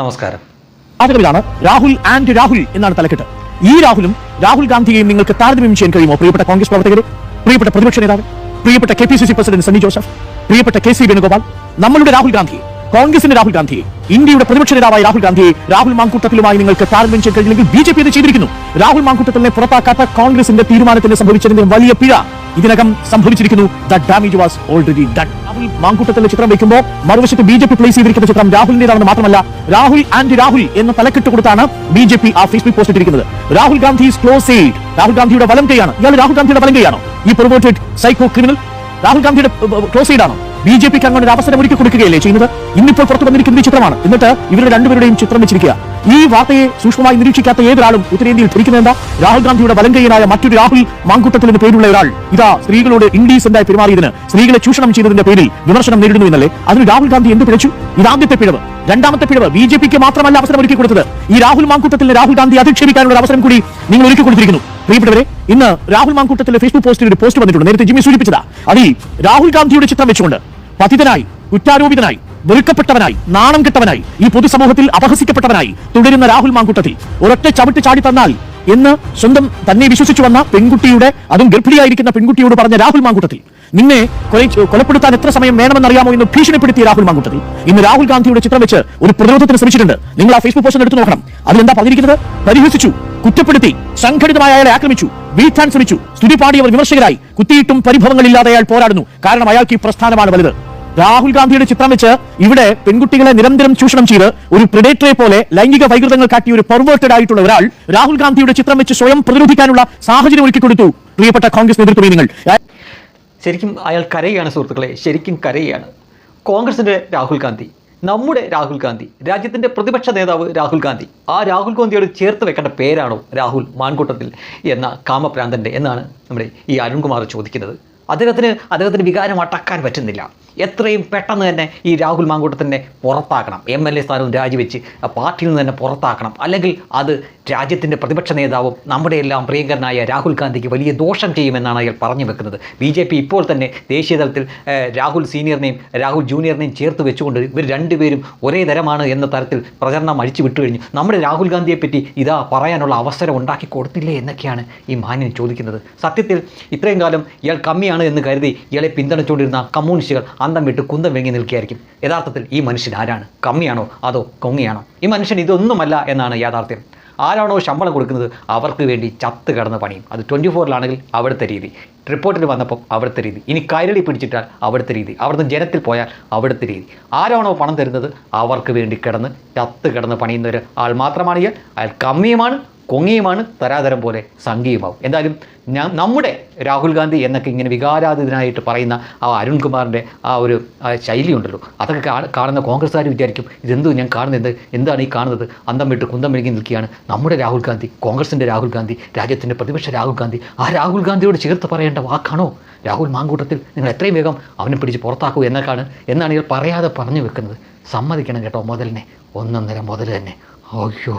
നമസ്കാരം. ആളുകളിലാണ് രാഹുൽ ആൻഡ് രാഹുൽ എന്നാണ് തലക്കെട്ട്. ഈ രാഹുലും രാഹുൽ ഗാന്ധിയെയും നിങ്ങൾക്ക് താരതമ്യം ചെയ്യാൻ കഴിയുമോ? പ്രിയപ്പെട്ട കോൺഗ്രസ് പ്രവർത്തകരെ പ്രിയപ്പെട്ട പ്രതിപക്ഷ നേതാവ് പ്രിയപ്പെട്ട K P C C president Sunny Joseph പ്രിയപ്പെട്ട കെ സി വേണുഗോപാൽ നമ്മളുടെ രാഹുൽ ഗാന്ധി കോൺഗ്രസിന്റെ രാഹുൽ ഗാന്ധി ഇന്ത്യയുടെ പ്രതിപക്ഷ നേതാവായ രാഹുൽ ഗാന്ധി രാഹുൽ മാങ്കൂട്ടത്തിലുമായി നിങ്ങൾക്ക് താരതമ്യം ചെയ്യാൻ കഴിഞ്ഞില്ലെങ്കിൽ ബി ജെ പി ഇത് ചെയ്തിരിക്കുന്നു. രാഹുൽ മാങ്കൂട്ടത്തിനെ പുറത്താക്കാത്ത കോൺഗ്രസിന്റെ തീരുമാനത്തിന് സംഭവിച്ചതിന്റെ വലിയ പിഴ ഇതിനകം സംഭവിച്ചിരിക്കുന്നു ദ വാസ് ഓൾറെഡി ഡൺ. മാങ്കൂട്ടത്തിലെ ചിത്രം വയ്ക്കുമ്പോൾ മറുവശത്ത് ബി ജെ പി പ്ലേസ് ചെയ്തിരിക്കുന്ന ചിത്രം രാഹുലിന്റേതാണെന്ന് മാത്രമല്ല രാഹുൽ ആൻഡ് രാഹുൽ എന്ന തലക്കെട്ട് കൊടുത്താണ് ബി ജെ പി ആ ഫേസ്ബുക്ക് പോസ്റ്റ് ഇട്ടിരിക്കുന്നത്. രാഹുൽ ഗാന്ധി ക്ലോസ് എയ്ഡ് രാഹുൽ ഗാന്ധിയുടെ വലം കൈയാണ്. ഇയാൾ രാഹുൽ ഗാന്ധിയുടെ വലം കൈയാണോ? ഈ പ്രൊമോട്ടഡ് സൈക്കോ ക്രിമിനൽ രാഹുൽ ഗാന്ധിയുടെ ക്ലോസ് ആണോ? ബി ജെ പിക്ക് അങ്ങനെ ഒരു അവസരം ഒരുക്കി കൊടുക്കുകയല്ലേ ചെയ്യുന്നത്? ഇന്നിപ്പോൾ പുറത്തു വന്നിരിക്കുന്ന ഈ ചിത്രമാണ്. എന്നിട്ട് ഇവരുടെ രണ്ടുപേരുടെയും ചിത്രം വെച്ചിരിക്കുക. ഈ വാർത്തയെ സൂക്ഷ്മമായി നിരീക്ഷിക്കാത്ത ഏതൊരാളും ഉത്തരേന്ത്യയിൽ ധരിക്കുന്നത് എന്താ? രാഹുൽ ഗാന്ധിയുടെ വലങ്കയ്യനായ മറ്റൊരു രാഹുൽ മാങ്കൂട്ടത്തിൽ എന്ന് പേരുള്ള ഒരാൾ. ഇതാ സ്ത്രീകളോട് ഇൻഡീസെന്റായി പെരുമാറിയതിന് സ്ത്രീകളെ ചൂഷണം ചെയ്തതിന്റെ പേരിൽ വിമർശനം നേരിടുന്നു എന്നല്ലേ? അതിന് രാഹുൽ ഗാന്ധി എന്ത് പിഴച്ചു? ഇതാദ്യത്തെ പിഴവ്. രണ്ടാമത്തെ പിഴവ് ബി ജെ പിക്ക് മാത്രമല്ല അവസരം ഒരുക്കി കൊടുത്തത്. ഈ രാഹുൽ മാങ്കൂട്ടത്തിൽ രാഹുൽ ഗാന്ധി അധിക്ഷേപിക്കാനുള്ള അവസരം കൂടി നിങ്ങൾ ഒരുക്കി കൊടുത്തിരിക്കുന്നു. പ്രിയപ്പെട്ടവരെ ഇന്ന് രാഹുൽ മാങ്കൂട്ടത്തിലെ ഫേസ്ബുക്ക് പോസ്റ്റിൽ ഒരു പോസ്റ്റ് വന്നിട്ടുണ്ട്. നേരത്തെ ജിമ്മി സൂചിപ്പിച്ചതാ. അത് രാഹുൽ ഗാന്ധിയുടെ ചിത്രം വെച്ചുകൊണ്ട് പതിതനായി കുറ്റാരോപിതനായി വെറുക്കപ്പെട്ടവനായി നാണം കെട്ടവനായി ഈ പൊതുസമൂഹത്തിൽ അപഹസിക്കപ്പെട്ടവനായി തുടരുന്ന രാഹുൽ മാങ്കുട്ടത്തിൽ ഒരൊറ്റ ചവിട്ട് ചാടി തന്നാൽ എന്ന് സ്വന്തം തന്നെ വിശ്വസിച്ചു വന്ന പെൺകുട്ടിയുടെ അതും ഗർഭിണിയായിരിക്കുന്ന പെൺകുട്ടിയോട് പറഞ്ഞ രാഹുൽ മാങ്കുട്ടത്തിൽ നിന്നെ കൊല- കൊലപ്പെടുത്താൻ എത്ര സമയം വേണമെന്നറിയാമോ എന്ന് ഭീഷണിപ്പെടുത്തിയ രാഹുൽ മാങ്കുട്ടത്തിൽ. ഇന്ന് രാഹുൽ ഗാന്ധിയുടെ ചിത്രം വെച്ച് ഒരു പ്രതിരോധത്തിന് ശ്രമിച്ചിട്ടുണ്ട്. നിങ്ങൾ ആ ഫേസ്ബുക്ക് പോസ്റ്റ് എടുത്തു നോക്കണം. അതിലെന്താ പറഞ്ഞിരിക്കുന്നത് പരിഹസിച്ചു കുറ്റപ്പെടുത്തി സംഘടിതമായ അയാളെ ആക്രമിച്ചു വീഴ്ത്താൻ ശ്രമിച്ചു. സ്തുതി പാടിയവർ വിമർശകരായി കുത്തിയിട്ടും പരിഭവങ്ങളില്ലാതെ അയാൾ പോരാടുന്നു. കാരണം അയാൾക്ക് ഈ പ്രസ്ഥാനമാണ് വലുത്. രാഹുൽ ഗാന്ധിയുടെ ചിത്രം വെച്ച് ഇവിടെ പെൺകുട്ടികളെ നിരന്തരം ചൂഷണം ചെയ്ത് ഒരു പ്രിഡേറ്ററെ പോലെ ലൈംഗിക വൈകൃതങ്ങൾ കാട്ടി ഒരു പെർവേർട്ടഡ് ആയിട്ടുള്ള ഒരാൾ രാഹുൽ ഗാന്ധിയുടെ ചിത്രം വെച്ച് സ്വയം പ്രതിരോധിക്കാനുള്ള സാഹചര്യം ഒരുക്കി കൊടുത്തു. പ്രിയപ്പെട്ട കോൺഗ്രസ് നേതൃത്വമേ നിങ്ങൾ. ശരിക്കും അയാൾ കരയുകയാണ് സുഹൃത്തുക്കളെ. ശരിക്കും കരയുകയാണ് കോൺഗ്രസിന്റെ രാഹുൽ ഗാന്ധി നമ്മുടെ രാഹുൽ ഗാന്ധി രാജ്യത്തിന്റെ പ്രതിപക്ഷ നേതാവ് രാഹുൽ ഗാന്ധി. ആ രാഹുൽ ഗാന്ധിയോട് ചേർത്ത് വെക്കേണ്ട പേരാണോ രാഹുൽ മാൻകൂട്ടത്തിൽ എന്ന കാമപ്രാന്തന്റെ എന്നാണ് നമ്മുടെ ഈ അരുൺകുമാർ ചോദിക്കുന്നത്. അദ്ദേഹത്തിന് അദ്ദേഹത്തിന് വികാരം അടക്കാൻ പറ്റുന്നില്ല. എത്രയും പെട്ടെന്ന് തന്നെ ഈ രാഹുൽ മാങ്കൂട്ടത്തിനെ പുറത്താക്കണം. എം എൽ എ സ്ഥാനവും രാജിവെച്ച് പാർട്ടിയിൽ നിന്ന് തന്നെ പുറത്താക്കണം. അല്ലെങ്കിൽ അത് രാജ്യത്തിന്റെ പ്രതിപക്ഷ നേതാവും നമ്മുടെ എല്ലാം പ്രിയങ്കരനായ രാഹുൽ ഗാന്ധിക്ക് വലിയ ദോഷം ചെയ്യുമെന്നാണ് അയാൾ പറഞ്ഞു വെക്കുന്നത്. ബി ജെ പി ഇപ്പോൾ തന്നെ ദേശീയ തലത്തിൽ രാഹുൽ സീനിയറിനെയും രാഹുൽ ജൂനിയറിനെയും ചേർത്ത് വെച്ചുകൊണ്ട് ഇവർ രണ്ടുപേരും ഒരേ തരമാണ് എന്ന തരത്തിൽ പ്രചരണം അഴിച്ചു വിട്ടു കഴിഞ്ഞു. നമ്മുടെ രാഹുൽ ഗാന്ധിയെ പറ്റി ഇതാ പറയാനുള്ള അവസരം ഉണ്ടാക്കി കൊടുത്തില്ലേ എന്നൊക്കെയാണ് ഈ മാന്യൻ ചോദിക്കുന്നത്. സത്യത്തിൽ ഇത്രയും കാലം ഇയാൾ കമ്മിയാണ് എന്ന് കരുതി ഇയാളെ പിന്തുണച്ചുകൊണ്ടിരുന്ന കമ്മ്യൂണിസ്റ്റുകൾ അന്തം വിട്ട് കുന്തം വെങ്ങി നിൽക്കുകയായിരിക്കും. യഥാർത്ഥത്തിൽ ഈ മനുഷ്യൻ ആരാണ്? കമ്മിയാണോ അതോ കൊങ്ങിയാണോ? ഈ മനുഷ്യൻ ഇതൊന്നുമല്ല എന്നാണ് യാഥാർത്ഥ്യം. ആരാണോ ശമ്പളം കൊടുക്കുന്നത് അവർക്ക് വേണ്ടി ചത്ത് കിടന്ന് പണിയും. അത് ട്വന്റി ഫോറിലാണെങ്കിൽ അവിടുത്തെ രീതി. റിപ്പോർട്ടിൽ വന്നപ്പോൾ അവിടുത്തെ രീതി. ഇനി കൈരളി പിടിച്ചിട്ടാൽ അവിടുത്തെ രീതി. അവിടുന്ന് ജനത്തിൽ പോയാൽ അവിടുത്തെ രീതി. ആരാണോ പണം തരുന്നത് അവർക്ക് വേണ്ടി കിടന്ന് ചത്ത് കിടന്ന് പണിയുന്ന ആൾ മാത്രമാണ് ഇയാൾ. അയാൾ കമ്മിയുമാണ് കൊങ്ങിയുമാണ് തരാതരം പോലെ സംഘിയുമാവും എന്തായാലും നമ്മുടെ രാഹുൽ ഗാന്ധി എന്നൊക്കെ ഇങ്ങനെ വികാരാതീതനായിട്ട് പറയുന്ന ആ അരുൺകുമാറിന്റെ ആ ഒരു ശൈലി ഉണ്ടല്ലോ അതൊക്കെ കാണുന്ന കോൺഗ്രസ്സുകാർ വിചാരിക്കും ഇതെന്തോ ഞാൻ കാണുന്നത്? എന്താണ് ഈ കാണുന്നത്? അന്തം വിട്ട് കുന്തം മെഴുകി നിൽക്കുകയാണ്. നമ്മുടെ രാഹുൽ ഗാന്ധി കോൺഗ്രസിന്റെ രാഹുൽ ഗാന്ധി രാജ്യത്തിന്റെ പ്രതിപക്ഷ രാഹുൽ ഗാന്ധി ആ രാഹുൽ ഗാന്ധിയോട് ചേർത്ത് പറയേണ്ട വാക്കാണോ? രാഹുൽ മാങ്കൂട്ടത്തിൽ നിങ്ങൾ എത്രയും വേഗം അവനെ പിടിച്ച് പുറത്താക്കൂ എന്നൊക്കെയാണ് എന്നാണ് ഇയാൾ പറയാതെ പറഞ്ഞു വെക്കുന്നത്. സമ്മതിക്കണം കേട്ടോ മുതലിനെ. ഒന്നൊന്നര മുതൽ തന്നെ. അയ്യോ.